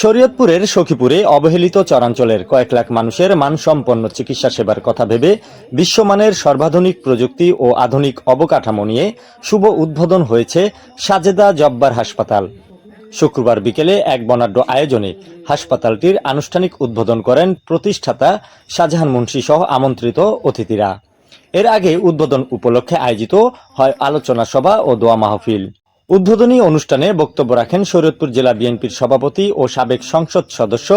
শরীয়তপুরের সখীপুরে অবহেলিত চরাঞ্চলের কয়েক লাখ মানুষের মানসম্পন্ন চিকিৎসা সেবার কথা ভেবে বিশ্বমানের সর্বাধুনিক প্রযুক্তি ও আধুনিক অবকাঠামো নিয়ে শুভ উদ্বোধন হয়েছে সাজেদা জব্বার হাসপাতাল। শুক্রবার বিকেলে এক বনাঢ্য আয়োজনে হাসপাতালটির আনুষ্ঠানিক উদ্বোধন করেন প্রতিষ্ঠাতা শাহজাহান মুন্সি সহ আমন্ত্রিত অতিথিরা। এর আগে উদ্বোধন উপলক্ষে আয়োজিত হয় আলোচনা সভা ও দোয়া মাহফিল। উদ্বোধনী অনুষ্ঠানে বক্তব্য রাখেন শরীয়তপুর জেলা বিএনপির সভাপতি ও সাবেক সংসদ সদস্য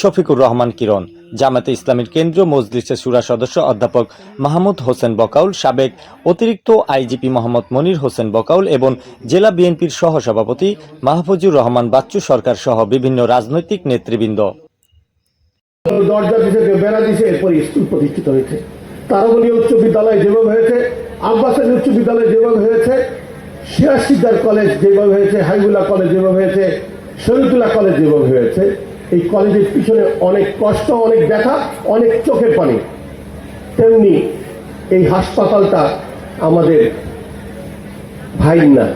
শফিকুর রহমান কিরণ, জামাতে ইসলামীর কেন্দ্রীয় মজলিসের সুরা সদস্য অধ্যাপক মাহমুদ হোসেন বকাউল, সাবেক অতিরিক্ত আইজিপি মোহাম্মদ মনির হোসেন বকাউল এবং জেলা বিএনপির সহসভাপতি মাহফুজুর রহমান বাচ্চু সরকার সহ বিভিন্ন রাজনৈতিক নেতৃবৃন্দ। উচ্চ যেভাবে হয়েছে, আব্বাসের উচ্চ বিদ্যালয় যেভাবে হয়েছে সিরাজসিদ্দার কলেজ যেভাবে হয়েছে, হাইবুল্লাহ কলেজ যেভাবে হয়েছে শহীদুল্লাহ কলেজ যেভাবে হয়েছে, এই কলেজের পিছনে অনেক কষ্ট, অনেক ব্যথা, অনেক চোখের পানি। তেমনি এই হাসপাতালটা আমাদের ভাইয়ের না,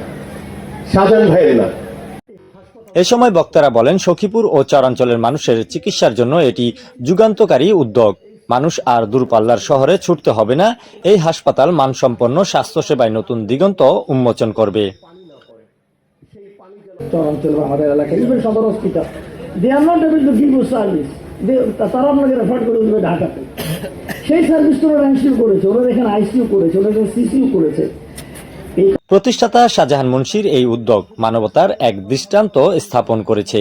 সাজান ভাইয়ের না। এ সময় বক্তারা বলেন, সখীপুর ও চরাঞ্চলের মানুষের চিকিৎসার জন্য এটি যুগান্তকারী উদ্যোগ। মানুষ আর দূরপাল্লার শহরে ছুটতে হবে না। এই হাসপাতাল মানসম্পন্ন স্বাস্থ্যসেবায় নতুন দিগন্ত উন্মোচন করবে। তারা আপনাকে রেফার করে দেবে ঢাকাতে সেই সার্ভিস তো ওরা করেছে ওরা এখানে করেছে ওরা এখানে করেছে প্রতিষ্ঠাতা শাহজাহান মুন্সির এই উদ্যোগ মানবতার এক দৃষ্টান্ত স্থাপন করেছে।